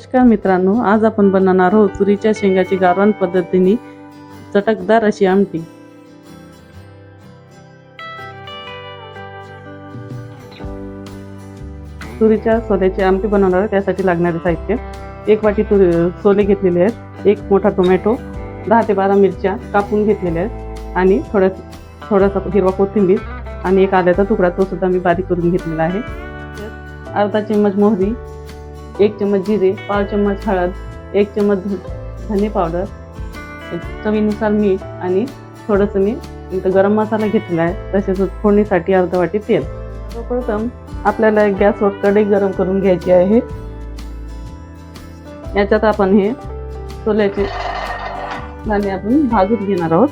नमस्कार मित्रांनो आज आपण बनवणार आहोत तुरीच्या शेंगाची गारवण पद्धतीने चटकदार अशी आमटी. तुरीच्या सोल्याची आमटी बनवणार आहे त्यासाठी लागणारे साहित्य. एक वाटी तुरी सोले घेतलेले आहेत एक मोठा टोमॅटो दहा ते बारा मिरच्या कापून घेतलेल्या आहेत आणि थोड्या थोडासा हिरवा कोथिंबीर आणि एक आल्याचा तुकडा तो सुद्धा मी बारीक करून घेतलेला आहे. अर्धा चम्मच मोहरी एक चम्मच जिरे पाव चम्मच हळद एक चम्मच धने पावडर चवीनुसार मीठ आणि थोडंसं मी इथं गरम मसाला घेतला आहे. तसेच फोडणीसाठी अर्धा वाटी तेल. सर्वप्रथम आपल्याला गॅसवर कढई गरम करून घ्यायची आहे. याच्यात आपण हे सोल्याचे दाणे आपण भाजून घेणार आहोत.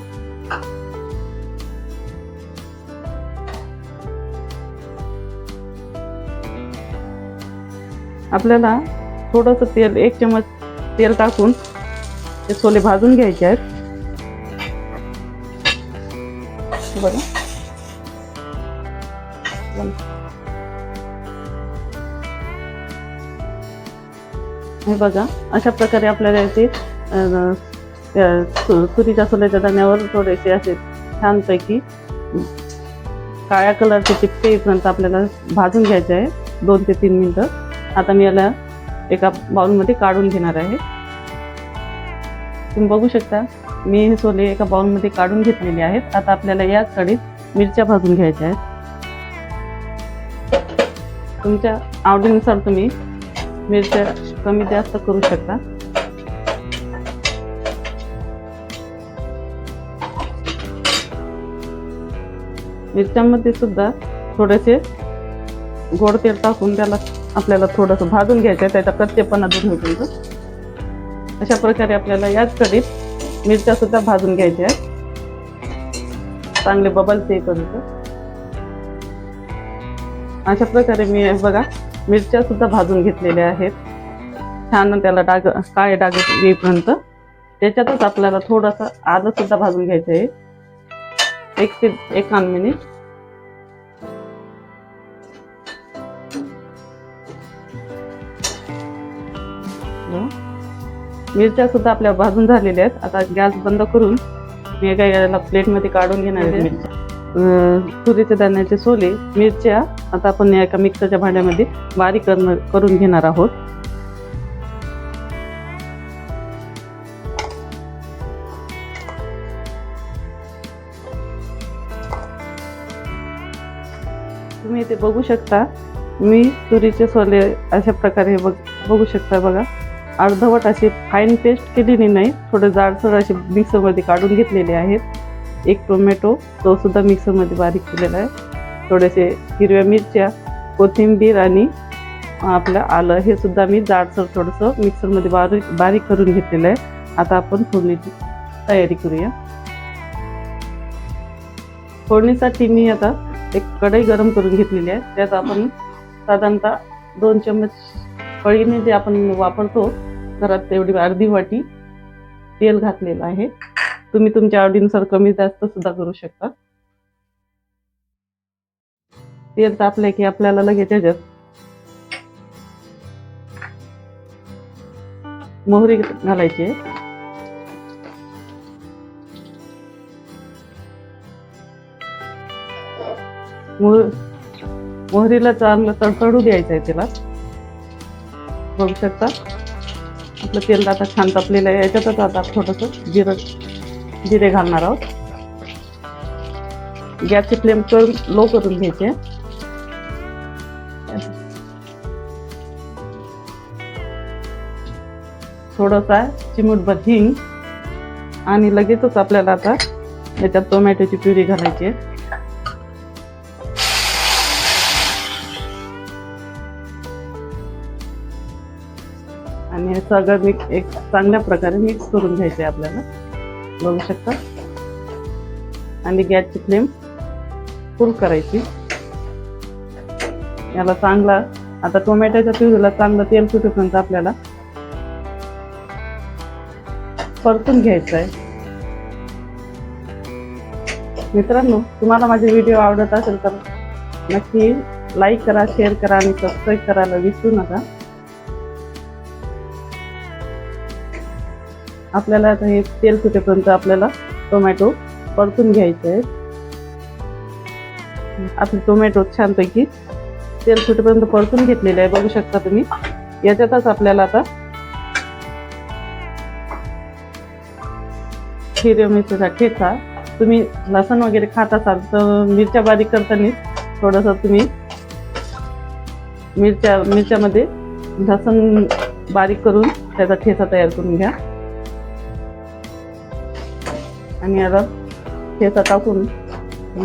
आपल्याला थोडंसं तेल एक चमच तेल टाकून ते सोले भाजून घ्यायचे आहेत. हे बघा हे बघा अशा प्रकारे आपल्याला ते तुरीच्या सोल्याच्या दाण्यावर थोडेसे असे छानपैकी काळ्या कलरचे चिपके येईपर्यंत आपल्याला भाजून घ्यायचे आहे दोन ते तीन मिनटं. आता मी याला एका बाउलमध्ये काढून घेणार आहे. तुम्ही बघू शकता मी हे सोले एका बाउलमध्ये काढून घेतलेले आहेत. आता आपल्याला याच कढीत मिरच्या भाजून घ्यायच्या आहेत. तुमच्या आवडीनुसार तुम्ही मिरच्या कमी जास्त करू शकता. मिरच्यांमध्ये सुद्धा थोडेसे गोड तेल टाकून त्याला आपल्याला थोडंसं भाजून घ्यायचं आहे त्याचा कच्चेपणा दूर होईपर्यंत अशा प्रकारे आपल्याला याच कढीत मिरच्या सुद्धा भाजून घ्यायच्या आहेत चांगले बबल येईपर्यंत अशा प्रकारे मी बघा मिरच्या सुद्धा भाजून घेतलेल्या आहेत. छान त्याला डाग काळे डाग येईपर्यंत. त्याच्यातच आपल्याला थोडासा आलं सुद्धा भाजून घ्यायचं आहे. एक ते एकान मिनिट. मिरच्या सुद्धा आपल्या भाजून झालेल्या आहेत. आता गॅस बंद करून मी एका याला प्लेटमध्ये काढून घेणार आहे. मिरच्या. अं, तुरीच्या दाण्याचे सोले मिरच्या आता आपण एका मिक्सरच्या भांड्यामध्ये बारीक करण करून घेणार आहोत. तुम्ही इथे बघू शकता. मी तुरीचे सोले अशा प्रकारे बघ बघू शकता बघा. अर्धवट अशी फाईन पेस्ट केलेली नाही. थोडं जाडसर असे मिक्सरमध्ये काढून घेतलेले आहेत. एक टोमॅटो तो सुद्धा मिक्सरमध्ये बारीक केलेला आहे. थोडेसे हिरव्या मिरच्या कोथिंबीर आणि आपलं आलं हे सुद्धा मी जाडसर थोडंसं मिक्सरमध्ये बारीक बारीक करून घेतलेलं आहे. आता आपण फोडणीची तयारी करूया. फोडणीसाठी मी आता एक कढई गरम करून घेतलेली आहे. त्यात आपण साधारणतः दोन चम्मच कळीने जे आपण वापरतो घरात तेवढी अर्धी वाटी तेल घातलेलं आहे. तुम्ही तुमच्या आवडीनुसार कमी जास्त सुद्धा करू शकता. तेल तापले की आपल्याला लगेच याच्यात मोहरी घालायची आहे. मोहरीला चांगलं तडतडू द्यायचं आहे त्याला बघू शकता. आपलं तेल आता छान तापलेलं आहे. याच्यातच आता थोडंसं जिरं जिरे घालणार आहोत. गॅसची फ्लेम करून लो करून घ्यायचे थोडासा चिमूटभर हिंग. आणि लगेचच आपल्याला आता याच्यात टोमॅटोची प्युरी घालायची आहे. आणि हे सगळं मिक्स एक चांगल्या प्रकारे मिक्स करून घ्यायचं आहे आपल्याला. बघू शकता. आणि गॅसची फ्लेम फुल करायची. याला चांगला आता टोमॅटोच्या पिवळीला चांगलं तेल सुटेपर्यंत आपल्याला परतून घ्यायचं आहे मित्रांनो तुम्हाला माझे व्हिडिओ आवडत असेल तर नक्की लाईक करा शेअर करा आणि सबस्क्राईब करायला विसरू नका. आपल्याला आता हे तेल सुटेपर्यंत आपल्याला टोमॅटो परतून घ्यायचे आहेत. आपले टोमॅटो छानपैकी तेल सुटेपर्यंत परतून घेतलेले आहे. बघू शकता तुम्ही. याच्यातच आपल्याला आता हिरव्या मिरचीचा ठेचा. तुम्ही लसण वगैरे खात असाल तर मिरच्या बारीक करताना थोडंसं तुम्ही मिरच्या मिरच्यामध्ये लसण बारीक करून त्याचा ठेचा तयार करून घ्या. आणि याला ठेचा टाकून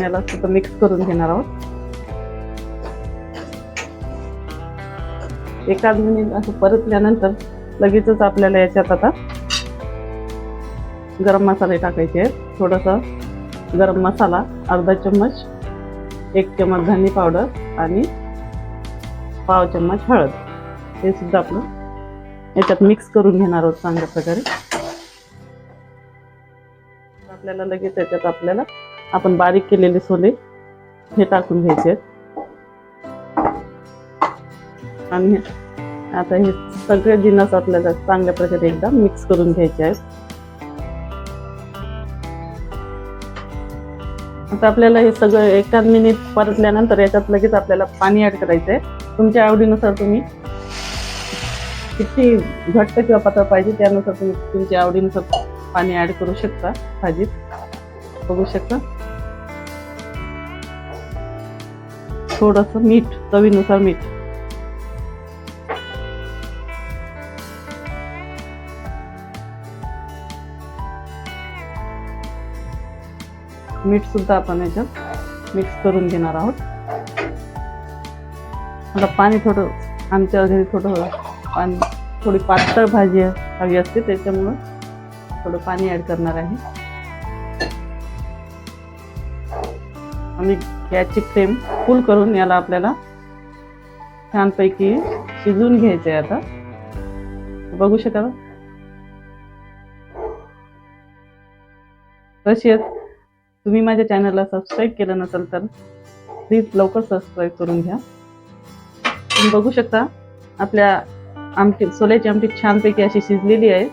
याला सुद्धा मिक्स करून घेणार आहोत. एकाच मिनिट असं परतल्यानंतर लगेचच आपल्याला याच्यात आता गरम मसाले टाकायचे आहेत. थोडंसं गरम मसाला अर्धा चम्मच एक चम्मच धनी पावडर आणि पाव चम्मच हळद. हे सुद्धा आपलं याच्यात मिक्स करून घेणार आहोत चांगल्या प्रकारे. आपल्याला लगेच याच्यात आपल्याला आपण बारीक केलेले सोले हे टाकून घ्यायचे आहेत. आणि आता हे सगळे जिन्नस आपल्याला चांगल्या प्रकारे एकदा मिक्स करून घ्यायचे आहेत. आता आपल्याला हे सगळं एकाच मिनिट परतल्यानंतर याच्यात लगेच आपल्याला पाणी ऍड करायचं आहे तुमच्या आवडीनुसार तुम्ही किती घट्ट किंवा पातळ पाहिजे त्यानुसार तुम्ही तुमच्या आवडीनुसार पाणी ऍड करू शकता. भाजीत. बघू शकता. थोडस मीठ चवीनुसार मीठ. मीठ सुद्धा आपण याच्यात मिक्स करून घेणार आहोत. आता पाणी थोडं आमच्या घरी थोडं पाणी थोडी पातळ भाजी हवी असते त्याच्यामुळं थोडं पाणी ॲड करणार आहे. आणि गॅसची फ्लेम फुल करून याला आपल्याला छानपैकी शिजवून घ्यायचं आहे आता. बघू शकाल? तसेच तुम्ही माझ्या चॅनलला सबस्क्राईब केलं नसेल तर प्लीज लवकर सबस्क्राईब करून घ्या. तुम्ही बघू शकता आपल्या आमटी सोल्याची आमटी छानपैकी अशी शिजलेली आहे.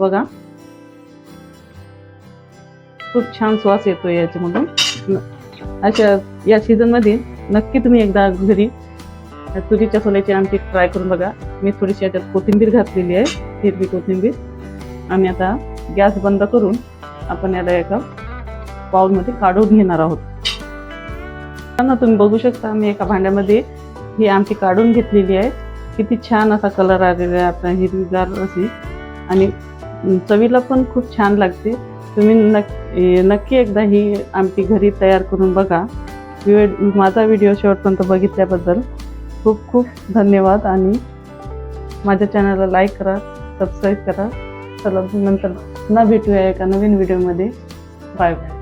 बघा. खूप छान श्वास येतो याच्यामधून. न- अशा या सीझनमध्ये नक्की तुम्ही एकदा घरी तुरीच्या सोल्याची आमची ट्राय करून बघा. मी थोडीशी याच्यात कोथिंबीर घातलेली आहे हिरवी कोथिंबीर. आणि आता गॅस बंद करून आपण याला एका पाऊलमध्ये काढून घेणार आहोत. ना तुम्ही बघू शकता मी एका भांड्यामध्ये ही आमची काढून घेतलेली आहे. किती छान असा कलर आलेला आहे आपला हिरवीगार अशी. आणि चवीला पण खूप छान लागते. तुम्ही नक्की नक्की एकदा ही आमटी घरी तयार करून बघा. माझा व्हिडिओ शेवटपर्यंत बघितल्याबद्दल खूप खूप धन्यवाद आणि माझ्या चॅनलला लाईक करा सबस्क्राईब करा. चला नंतर पुन्हा भेटूया एका नवीन व्हिडिओमध्ये. Bye bye.